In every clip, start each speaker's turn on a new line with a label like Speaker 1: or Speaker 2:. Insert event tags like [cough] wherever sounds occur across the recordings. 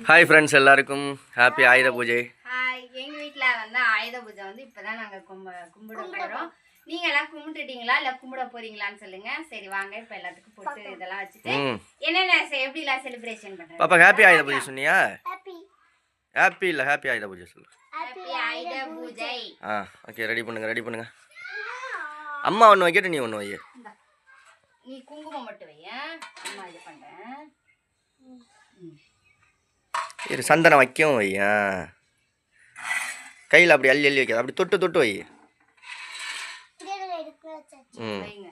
Speaker 1: Hi friends எல்லாருக்கும் happy Ayudha பூஜை
Speaker 2: hi எங்க வீட்ல வந்து ஆயுத பூஜை வந்து இப்பதான் நாங்க கும்ப கும்பிட போறோம். நீங்க எல்லாம் கும்பிட்டுட்டீங்களா? இல்ல கும்பிட போறீங்களான்னு சொல்லுங்க. சரி வாங்க. இப்ப எல்லாத்துக்கும் போட்டு இதெல்லாம் வச்சுட்டு
Speaker 1: ம்.
Speaker 2: என்னென்ன எப்படி எல்லாம் செலிப்ரேஷன் பண்றோம்
Speaker 1: பாப்பா ஹாப்பி ஆயுத பூஜை சொன்னியா?
Speaker 3: ஹாப்பி
Speaker 1: இல்லை ஹாப்பி ஆயுத பூஜை சொல்லு
Speaker 2: ஹாப்பி ஆயுத பூஜை
Speaker 1: ஆ ஓகே ரெடி பண்ணுங்க ரெடி பண்ணுங்க. அம்மா ஒன்று வைக்கட்டும் நீ ஒன்று வை.
Speaker 2: நீ குங்குமம் மட்டும் வை ஆ? அம்மா இது பண்றேன்.
Speaker 1: இரு சந்தனம் வைக்கவும் வை ஆ. கையில் அப்படி அள்ளி அள்ளி வைக்காது. அப்படி தொட்டு தொட்டு வை. ம்.
Speaker 2: வைங்க.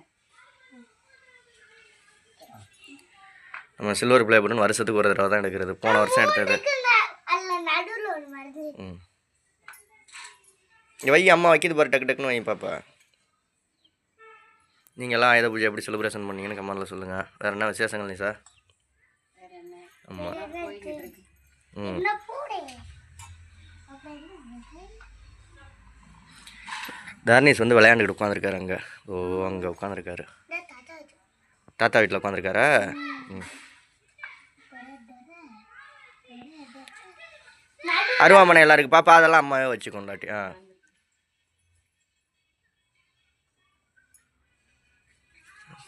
Speaker 1: நம்ம சில்வர் பிளே பட்டன் வருஷத்துக்கு ஒரு தடவை தான் எடுக்கிறது. போன வருஷம் எடுத்தது. ம். இங்கே வை அம்மா வைக்கிது பாரு டக்கு டக்குன்னு வை பாப்பா. நீங்கள் எல்லாம் ஆயுத பூஜை எப்படி செலிப்ரேஷன் பண்ணீங்கன்னு கமெண்ட்டில் சொல்லுங்கள் வேறு என்ன விசேஷங்கள் நீ சார் ஆமாம் தர்னீஸ் வந்து விளையாண்டுக்கிட்டு உட்காந்துருக்காரு அங்கே. ஓ அங்கே உட்காந்துருக்காரு.
Speaker 3: தாத்தா
Speaker 1: வீட்டில் உட்காந்துருக்காரா? அருவாமனை எல்லாருக்கு பாப்பா அதெல்லாம் அம்மாவே வச்சு கொண்டாட்டி ஆ.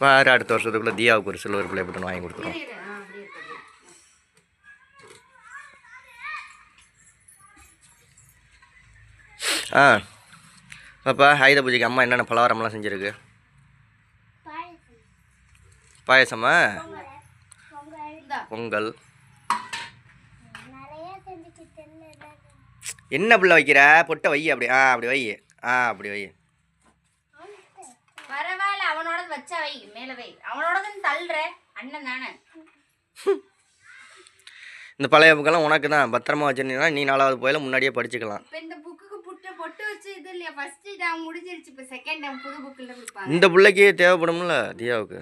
Speaker 1: பாரு அடுத்த வருஷத்துக்குள்ள தியாவுக்கு ஒரு சில்வர் பிளே பட்டன் வாங்கி கொடுத்துருவோம்.
Speaker 2: ஆ.
Speaker 1: பாப்பா ஆயுத பூஜைக்கு அம்மா என்னென்ன பலகாரம்லாம் செஞ்சுருக்கு?
Speaker 3: பாயசம். பொங்கல்.
Speaker 1: என்ன புள்ள வைக்கிற? பொட்டை வை அப்படி ஆ அப்படி வை ஆ அப்படி வை.
Speaker 2: பரவாயில்ல அவனோட வச்சா வை மேல வை. அவனோடதுன்னு தள்ளுற அண்ணன் தானே.
Speaker 1: இந்த பழைய புக்கெல்லாம் உனக்கு தான். பத்திரமா வச்சிருந்தீங்கன்னா நீ நாலாவது போயில முன்னாடியே படிச்சுக்கலாம்.
Speaker 2: இந்த புக்குக்கு புட்டு பொட்டு வச்சு இது இல்லையா ஃபர்ஸ்ட் டைம் முடிஞ்சிருச்சு. இப்ப செகண்ட் டைம் புது புக்கில் கொடுப்பாங்க
Speaker 1: இந்த பிள்ளைக்கு தேவைப்படும்ல தியாவுக்கு?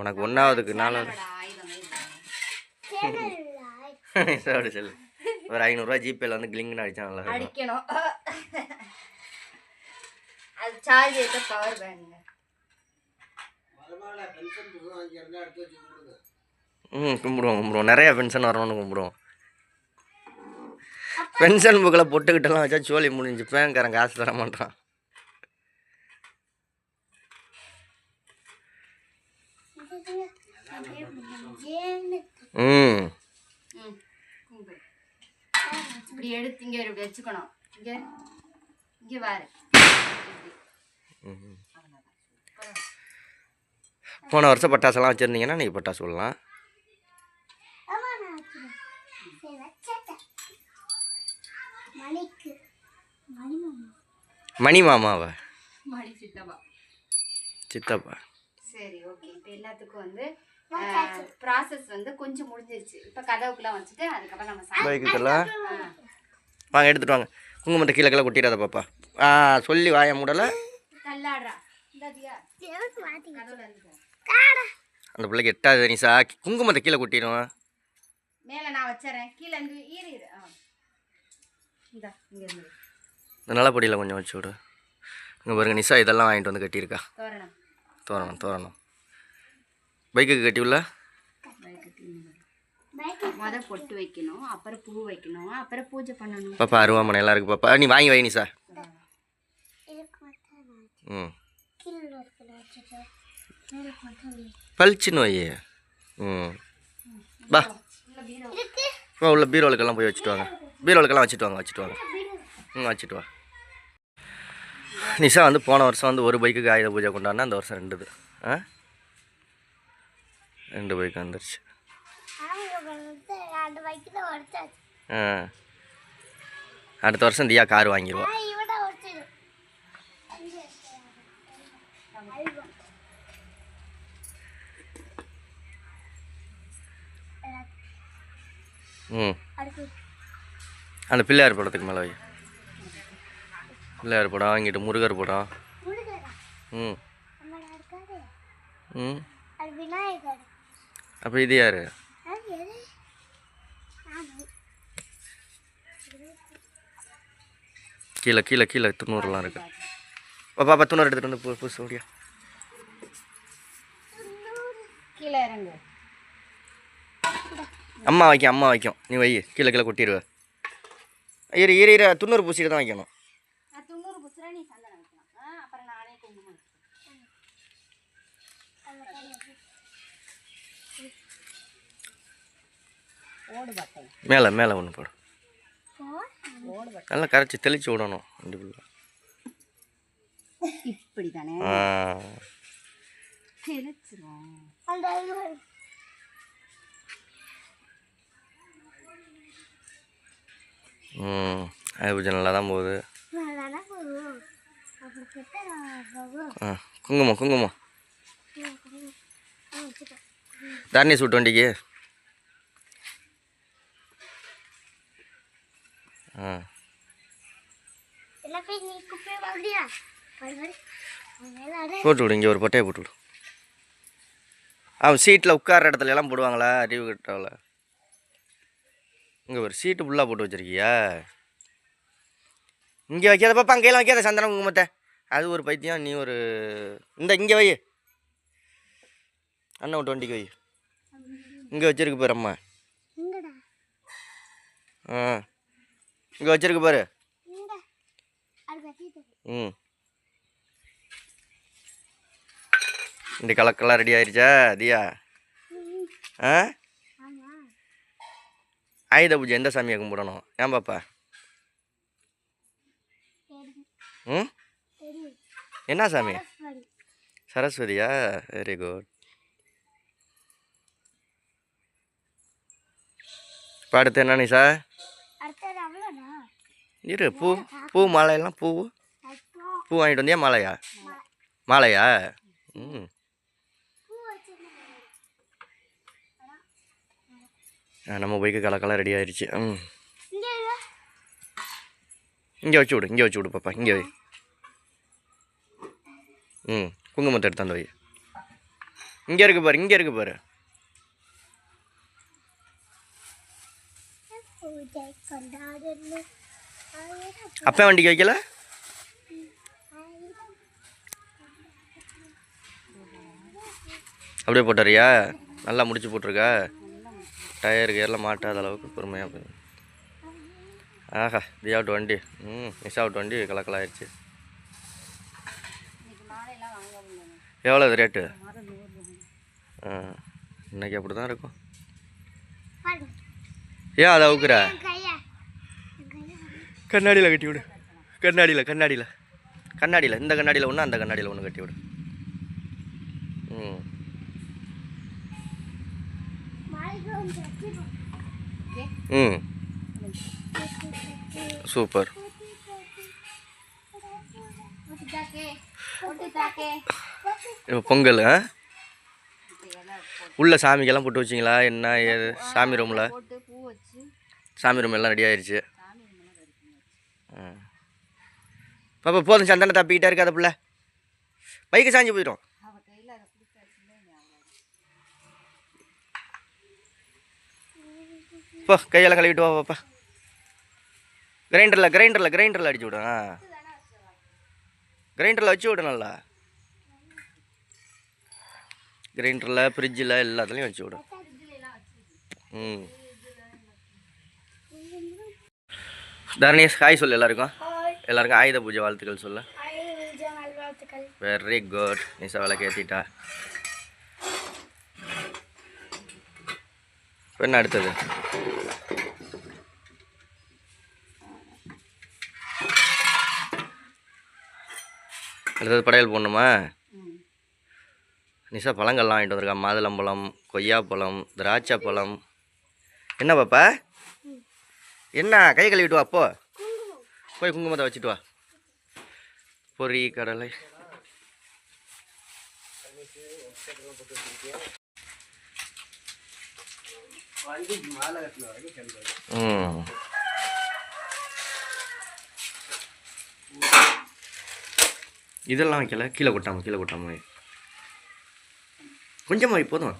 Speaker 1: உனக்கு ஒன்றாவதுக்கு நாலாவது. சாப்பிடு சொல்லு [laughs] ஒரு ஐநூறுரூவா ஜிபேல வந்து கிளிங்னு அடிச்சா நல்லா இருக்கும்.
Speaker 2: அடிக்கணும். அது சார்ஜ் ஏற்ற பவர் பேங்க
Speaker 1: ம் கும்பிடுவோம் கும்பிடுவோம். நிறைய பென்ஷன் வரணும்னு கும்பிடுவோம். பென்ஷன் புக்கில் பொட்டுக்கிட்டெல்லாம் வச்சா சோழி முடிஞ்சு பேங்காரன் காசு தர மாட்டான்.
Speaker 3: ஏன்னு
Speaker 1: ம்.
Speaker 2: ம் கும்பிடு. இப்படி எடுத்து இங்க இப்படி வச்சுக்கணும். இங்க இங்க பாரு
Speaker 1: போன வருஷம் பட்டாசெல்லாம் வச்சுருந்தீங்கன்னா நீங்கள் பட்டாசு விடலாம்
Speaker 3: மணி
Speaker 1: மாமாவா
Speaker 2: மணி சித்தப்பா.
Speaker 1: சித்தப்பா.
Speaker 2: சரி ஓகே இப்போ எல்லாத்துக்கும் வந்து ப்ராசஸ் வந்து கொஞ்சம் முடிஞ்சிருச்சு. இப்போ கதவுக்குலாம் வச்சுட்டு அதுக்கப்புறம் நம்ம
Speaker 1: பைக்குக்கெல்லாம் வாங்க எடுத்துட்டு வாங்க. குங்குமத்தை கீழே கீழே கொட்டிடாத பாப்பா. ஆ சொல்லி வாய மூடலை. அந்த பிள்ளைக்கு எட்டாவது நிசா குங்குமத்தை கீழே கொட்டிடும்.
Speaker 2: மேலே நான் வச்சுறேன். கீழே இருந்து ஈரி இரு. ஆ. இந்தா இங்க இருந்து.
Speaker 1: நிலப்படியில் கொஞ்சம் வச்சு விடு. இங்கே பாருங்க நிசா இதெல்லாம் வாங்கிட்டு வந்து கட்டியிருக்கா.
Speaker 2: தோரணம்.
Speaker 1: தோரணம் பைக்குக்கு கட்டிவில்ல
Speaker 2: முத பொட்டு வைக்கணும் அப்புறம் பூ வைக்கணும் அப்புறம் பூஜை பண்ணணும்.
Speaker 1: பாப்பா அருவாமனை எல்லாருக்கும் பாப்பா. நீ வாங்கி வை நிசா
Speaker 3: இதுக்கு மட்டும் நான்
Speaker 1: ம். பளிச்சுன்னு வை. ம். பா
Speaker 3: இருக்கு.
Speaker 1: உள்ள பீரோலுக்கெல்லாம் போய் வச்சுட்டு வாங்க. பீரோலுக்கெல்லாம் வச்சுட்டு வாங்க வச்சுட்டு வாங்க. ம் வச்சுட்டு வா. நிஷா வந்து போன வருஷம் வந்து ஒரு பைக்குக்கு ஆயுத பூஜை கொண்டாடினா அந்த வருஷம் ரெண்டுது. ஆ? ரெண்டு பைக் வந்துருச்சு. ஆ. அடுத்த வருஷம் தியா கார் வாங்கிடுவா
Speaker 3: நான் இவட உடச்சிடு
Speaker 1: ம் அந்த பிள்ளையார் படத்துக்கு மேலே வை. பிள்ளையார் படம் வாங்கிட்டு முருகர் படம் ம். ம். அப்போ இது யார். கீழே கீழே கீழே துண்ணூறுலாம் இருக்கு. பாப்பா துண்ணூறு எடுத்துகிட்டு வந்து புதுசு
Speaker 2: கீழே இறங்கு.
Speaker 1: அம்மா வைக்கும் அம்மா வைக்கும். நீ வை கீழே கீழே கொட்டிடுவ. இரு இரு இரு துண்ணூறு பூசிட்டு தான் வைக்கணும்
Speaker 2: நான் துண்ணூறு புசுரா நீ சந்தனம் வைக்கலாம் ஆ, அப்புறம் நானே குங்குமம் வச்சுக்கிறேன். ஓடு பட்டை
Speaker 1: மேலே மேலே ஒன்று போடு.
Speaker 2: ஓடு பட்டை
Speaker 1: நல்லா கரைச்சி தெளித்து விடணும்
Speaker 2: இப்படி தானே
Speaker 1: ம் அது கொஞ்சம் நல்லா தான் போகுது. குங்குமம் குங்குமம். தண்ணி சூட்டு வண்டிக்கு ஆ
Speaker 3: எல்லாம் போய் நீ குப்பையை வாங்கியா வரி வரி மேலே அடை
Speaker 1: போட்டு விடு இங்கே ஒரு பொட்டையை போட்டு விடு அவன் சீட்டில் உட்கார இடத்துல எல்லாம் போடுவாங்களா? அறிவு கட்டாவில் இங்கே ஒரு சீட்டு ஃபுல்லாக போட்டு வச்சிருக்கியா? இங்கே வைக்காத பாப்பா அங்கேயெல்லாம் வைக்காத சந்தனம் குங்குமத்தை அது ஒரு பைத்தியம் நீ ஒரு இந்த இங்கே வை. அண்ணன் விட்டு வண்டிக்கு வை. இங்கே வச்சிருக்கு பாரு அம்மா ஆ. இங்கே வச்சிருக்கு பாரு. ம். இந்த கலக்கெல்லாம் ரெடி ஆயிருச்சா தியா? ஆ? ஆயுத பூஜை எந்த சாமியை கும்பிடணும்? ஏன் பாப்பா? ம்? என்ன சாமி?
Speaker 3: சரி
Speaker 1: சரஸ்வதியா? வெரி குட் இப்போ அடுத்து என்ன
Speaker 3: அடுத்தது அவ்வளோண்ணா
Speaker 1: இரு பூ பூ மாலையெல்லாம் பூ? பூ வாங்கிட்டு வந்தியா? மாலையா? மாலையா? ம். நம்ம பைக்கு கலக்கெல்லாம் ரெடி ஆயிடுச்சு ம்.
Speaker 3: இங்கே
Speaker 1: வச்சு விடு இங்கே வச்சு விடு பாப்பா இங்கே வை. ம் குங்குமத்தை எடுத்தாந்து வை. இங்கே இருக்கு பாரு இங்கே இருக்கு பாரு.
Speaker 3: பூஜை
Speaker 1: அப்பா வண்டிக்கு வைக்கல? அப்படியே போட்டாரியா? நல்லா முடிச்சு போட்டிருக்கா? டயர் கியர்லாம் மாட்டாத அளவுக்கு பொறுமையாக போய். ஆஹா தியாவுட்டு வண்டி? ம் மிஸ் அவுட் வண்டி கலக்கலாயிருச்சு எவ்வளோ இது ரேட்டு ஆ இன்னைக்கு அப்படி தான் இருக்கும். ஏன் அதை அவுக்குற? கண்ணாடியில் கட்டி விடு. கண்ணாடியில் கண்ணாடியில். கண்ணாடியில் இந்த கண்ணாடியில் ஒன்று அந்த கண்ணாடியில் ஒன்று கட்டி விடு. ம். ம். சூப்பர். இப்போ பொங்கல் ஆ? உள்ள சாமிக்கெல்லாம் போட்டு வச்சிங்களா? என்ன ஏது? சாமி ரூமில் சாமி ரூம் எல்லாம் ரெடி ஆயிடுச்சு
Speaker 2: சாமி ரூமெல்லாம் ரெடி பண்ணி வச்சு
Speaker 1: ஆ பாப்பா போதும் சந்தனம் தப்பிக்கிட்டே இருக்காத பிள்ளை. பைக்கு சாஞ்சு போயிடும். போ கையெல்லாம் கழுவிட்டு வா பாப்பா. கிரைண்டரில் கிரைண்டரில் கிரைண்டரில் அடிச்சு விடு ஆ கிரைண்டரில் வச்சு விடு நல்லா. கிரைண்டரில் ஃப்ரிட்ஜில் எல்லாத்துலேயும் வச்சு விடு ம். தர்ணேஷ் ஹாய் சொல்லு எல்லாருக்கும். எல்லாருக்கும் ஆயுத பூஜை வாழ்த்துக்கள் சொல்லு. வெரி குட் நிசா விளக்கு ஏற்றிட்டா என்ன அடுத்தது? அடுத்தது படையல் போடணுமா? நிசா பழங்கள்லாம் வாங்கிட்டு வந்திருக்கா மாதுளம்பழம் கொய்யாப்பழம் திராட்சை பழம் என்ன பாப்பா? என்ன கை கழுவிட்டு வா அப்போ போய் குங்குமத்தை வச்சுட்டு வா. பொரி கடலை. ம். இதெல்லாம் வைக்கல. கீழே கொட்டாம கீழே கொட்டாம வை. கொஞ்சமா போதும்.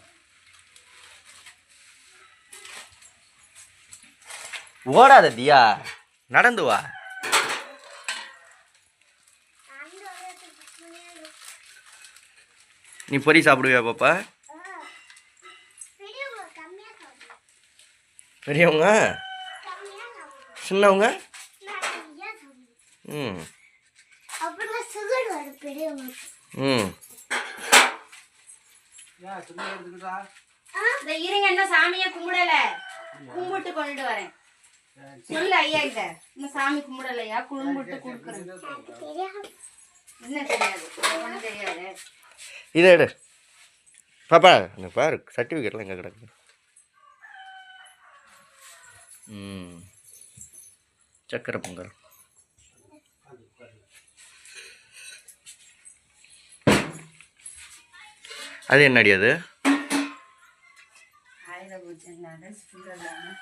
Speaker 1: ஓடாத தியா. நடந்து வா. நீ பொறி சாப்பிடுவியா பாப்பா?
Speaker 3: பெரியவங்க?
Speaker 1: சின்னவங்க? ம். ம்.
Speaker 2: இருங்க இன்னும் சாமியை கும்பிடல. கும்பிட்டு கொண்டு வரேன். சொல்லு ஐயா கிட்ட இன்னும் சாமி கும்பிடலையா? கும்பிட்டு கொடுக்குறேன் என்ன தெரியாது. ஒன்றும் தெரியாது.
Speaker 1: இதை எடு. பாப்பா எனக்கு பாரு சர்டிஃபிகேட்லாம் எங்கே கிடக்கு? ம். சக்கரை பொங்கல். அது என்னடி அது?
Speaker 2: ஆயுத
Speaker 1: ம்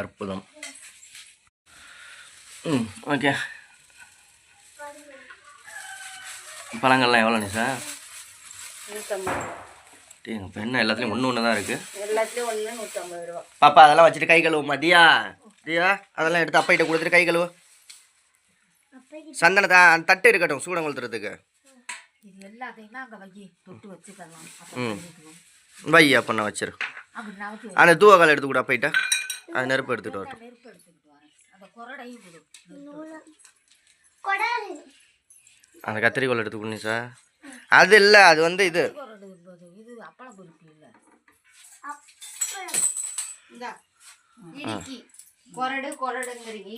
Speaker 1: அற்புதம். ம் ஓகே. பழங்கள்லாம் எவ்வளோ நிசா டேய் இப்போ என்ன எல்லாத்துலேயும் ஒன்று ஒன்று தான் இருக்குது
Speaker 2: எல்லாத்துலேயும் ஒன்று நூற்றம்பது ரூபா.
Speaker 1: பாப்பா அதெல்லாம் வச்சுட்டு கை கழுவுமா தியா. தியா அதெல்லாம் எடுத்து அப்பைகிட்ட கொடுத்துட்டு கை கழுவு. சந்தனத்தை அந்த தட்டு இருக்கட்டும் சூடம் கொளுத்துறதுக்கு.
Speaker 4: இது எல்லாத்தையும் தான் அங்கே வை தொட்டு வச்சுக்கலாம்
Speaker 1: வை அப்போ நான் வச்சிரு. அந்த தூவக்கால் எடுத்து கூட அப்பைட்ட அது நெருப்பு எடுத்துகிட்டு வரட்டும்.
Speaker 4: அந்த
Speaker 1: கத்திரிக்கோல் எடுத்து கொடுங்க சார். அது இல்லை அது வந்து இது.
Speaker 4: குரடு
Speaker 2: கொரடுங்கிறீங்க.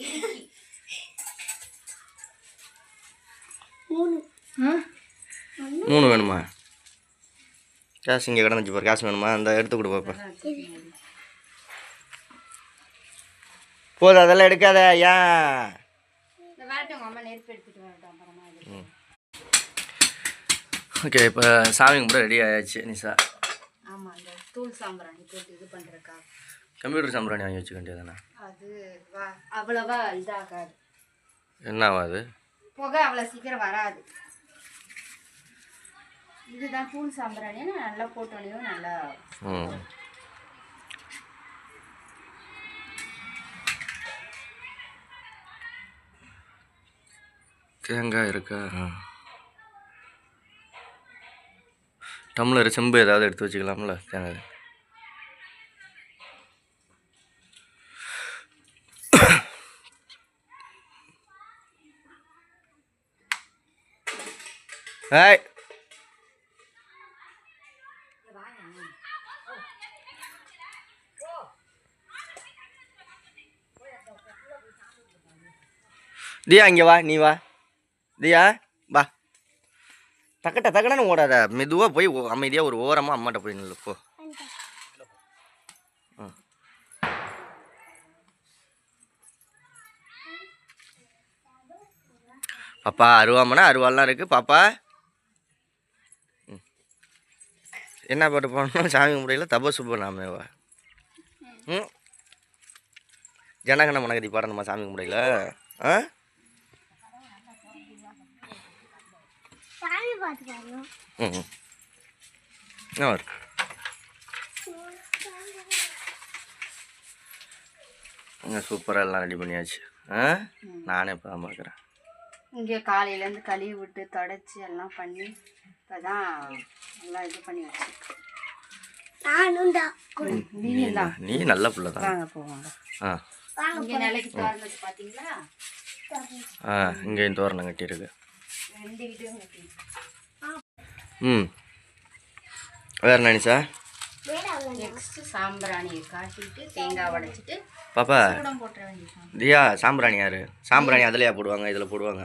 Speaker 1: மூணு வேணுமா? காசு இங்கே கிடந்துச்சு பாரு காசு வேணுமா? அந்த எடுத்து கொடு பாப்பா. போதும் அதெல்லாம் எடுக்காத ஏன்? ஓகே இப்போ சாமி கும்பிட ரெடி ஆயாச்சு நிசா கம்ப்யூட்டர் சாம்பிராணி வாங்கி வச்சுக்க வேண்டியதானே
Speaker 2: அது அவ்வளவா இதாகாது.
Speaker 1: என்ன ஆகாது
Speaker 2: புகை அவ்வளோ சீக்கிரம் வராது. இதுதான் தூள் சாம்பிராணின்னு நல்லா போட்டோனையும் நல்லா
Speaker 1: தேங்காய் இருக்கா? டம்ளர் செம்பு ஏதாவது எடுத்து வச்சுக்கலாம்ல தேங்காய். [coughs] ஏய். தியா இங்கே வா நீ வா. தியா வா. தக்கட்ட தக்கடன்னு ஓடாத. மெதுவாக போய் அமைதியாக ஒரு ஓரமாக அம்மாட்ட போய் நில்லு போ. பாப்பா அருவாமனா அருவாலாம் இருக்குது பாப்பா. ம். என்ன பாட்டு போனோம் சாமி முறையில் தபசு பண்ணாமேவா ம். ஜனகன மனகதி பாடணுமா சாமி கும்பிடையில? ஆ?
Speaker 3: சாமி பார்த்துக்காங்க.
Speaker 1: ம் ம். என்ன வரும் சூப்பராக எல்லாம் ரெடி பண்ணியாச்சு. ஆ? நானே இப்போ தான் பார்க்குறேன்.
Speaker 2: இங்கே காலையிலேருந்து கழுவி விட்டு தொடச்சி எல்லாம் பண்ணி இப்போ தான் எல்லாம் இது பண்ணி
Speaker 3: தான்.
Speaker 1: நீ நல்ல பிள்ளை தான்.
Speaker 2: வாங்க போவாங்க
Speaker 1: ஆ.
Speaker 2: இங்கே நிலைக்கு பார்த்தீங்களா
Speaker 1: ஆ இங்கேயும் தோரணம் கட்டியிருக்கு.
Speaker 2: ரெண்டு வீட்டையும் கட்டி
Speaker 1: ம். வேறு நினைச்சா
Speaker 2: நெக்ஸ்ட் சாம்பிராணியை காட்டிட்டு தேங்காய் உடைச்சிட்டு
Speaker 1: பாப்பா தியா சாம்பிராணி யாரு? சாம்பிராணி அதுலையா போடுவாங்க இதில் போடுவாங்க?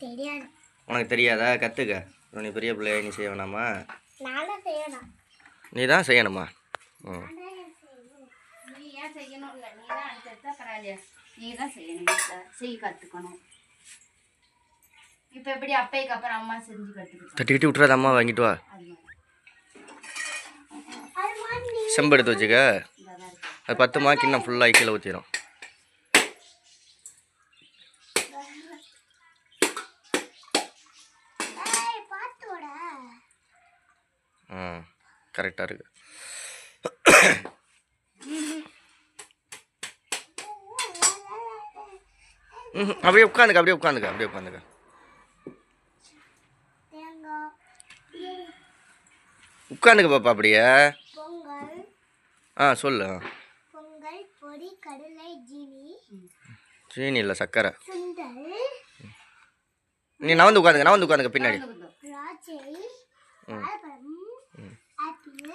Speaker 3: தெரியாது.
Speaker 1: உனக்கு தெரியாதா? கற்றுக்க நீ பெரிய பிள்ளைய நீ செய்ய வேணாமா? நீ தான் செய்யணுமா? ம்
Speaker 2: நீ ஏன் செய்யணும் இல்லை நீ தான் செய்யணும் வீட்டில் செய்ய கற்றுக்கணும் இப்போ எப்படி அப்பைக்கு அப்புறம் அம்மா செஞ்சு கற்றுக்கிட்டோம்
Speaker 1: தட்டி கிட்டி விட்டுறாத அம்மா வாங்கிட்டு வா. செம்பு எடுத்து வச்சுக்க. அது பத்து மாக்கு இன்னும் ஃபுல்லாக கீழே ஊற்றிடும் கரெக்டாக இருக்கு ம் அப்படியே உட்காந்துக்க அப்படியே உட்காந்துக்க அப்படியே உட்காந்துக்க. உட்காந்துக்க பாப்பா அப்படியே. ஆ சொல்லு. சீனி இல்லை சக்கரை. நீ நவந்து உட்காந்துங்க நவந்து உட்காந்துங்க பின்னாடி.
Speaker 3: திராட்சை வாழைப்பழம் ஆப்பிள்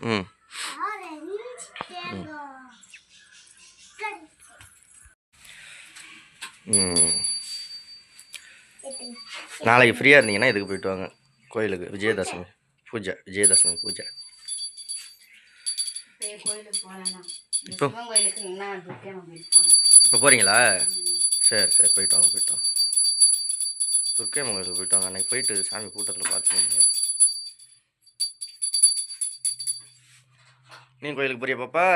Speaker 1: ம். ம் நாளைக்கு ஃப்ரீயாக இருந்தீங்கன்னா இதுக்கு போயிட்டு வாங்க. கோயிலுக்கு விஜயதசமி. பூஜை விஜயதசமி பூஜை. இப்போ? இப்போ போகிறீங்களா சரி சரி போயிட்டு வாங்க போயிட்டு வாங்க. துர்க்கை கோயிலுக்கு போயிட்டு வாங்க. அன்னைக்கு போயிட்டு சாமி கூட்டத்தில் பார்த்துக்கோங்க. நீ கோயிலுக்கு போறியா பாப்பா?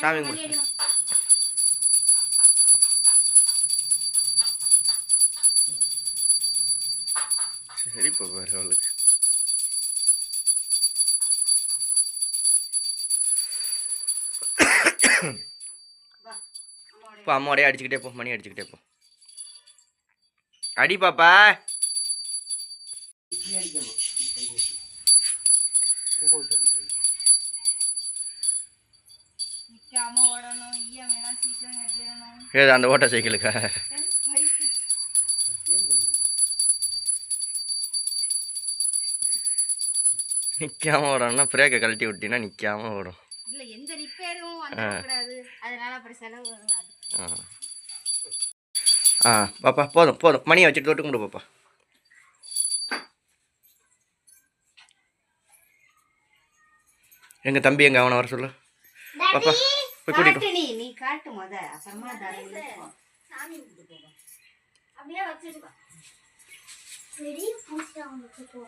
Speaker 1: சாமி
Speaker 2: அடி
Speaker 1: கும்பிடு.
Speaker 2: அடி வா.
Speaker 1: சரி பாப்பா அவளுக்கு இப்போ அம்மாவோடய அடிச்சுக்கிட்டே போ மணி அடிச்சுக்கிட்டே போ அடி பாப்பா அந்த ஓட்ட சைக்கிளுக்கா நிற்காம ஓடணும்னா பிரேக்கை கழட்டி விட்டினா நிற்காம ஓடும்
Speaker 2: இல்ல எந்த ரிப்பேரும் அதனால அப்படி செலவு
Speaker 1: ஆ. ஆ பாப்பா போதும் போதும். மணியை வச்சுட்டு தொட்டு கும்பிடு பாப்பா. எங்கள் தம்பி எங்க அவனை வர சொல்லு. பாப்பா போய் கூட்டிட்டு
Speaker 2: நீ. காட்டு முத. அப்புறமா
Speaker 3: அப்படியே வச்சிருக்கா சரி பூசிட்டு அவங்களுக்கு போ.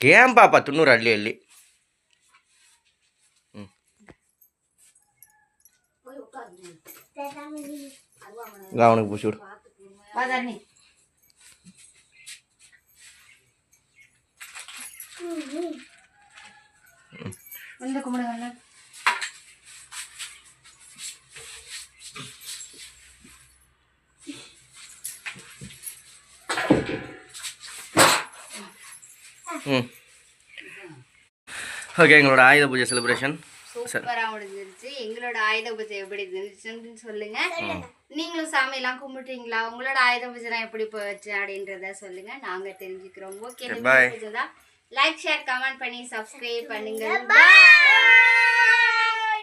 Speaker 1: ஏன் பாப்பா துண்ணூறு அள்ளி அள்ளி. ம்.
Speaker 3: போய் ம்,
Speaker 1: ஓகே எங்களோட ஆயுத பூஜை செலிப்ரேஷன்
Speaker 2: சூப்பரா முடிஞ்சிருச்சு. எங்களோட ஆயுத பூஜை எப்படி இருந்துச்சுன்னு சொல்லுங்க. நீங்களும் சாமி எல்லாம் கும்பிட்டீங்களா? உங்களோட ஆயுத பூஜை எப்படி போச்சு அப்படின்றத சொல்லுங்க. நாங்க தெரிஞ்சுக்கிறோம். ஓகே. லைக் ஷேர் கமெண்ட் பண்ணி சப்ஸ்கிரைப் பண்ணுங்க. Bye.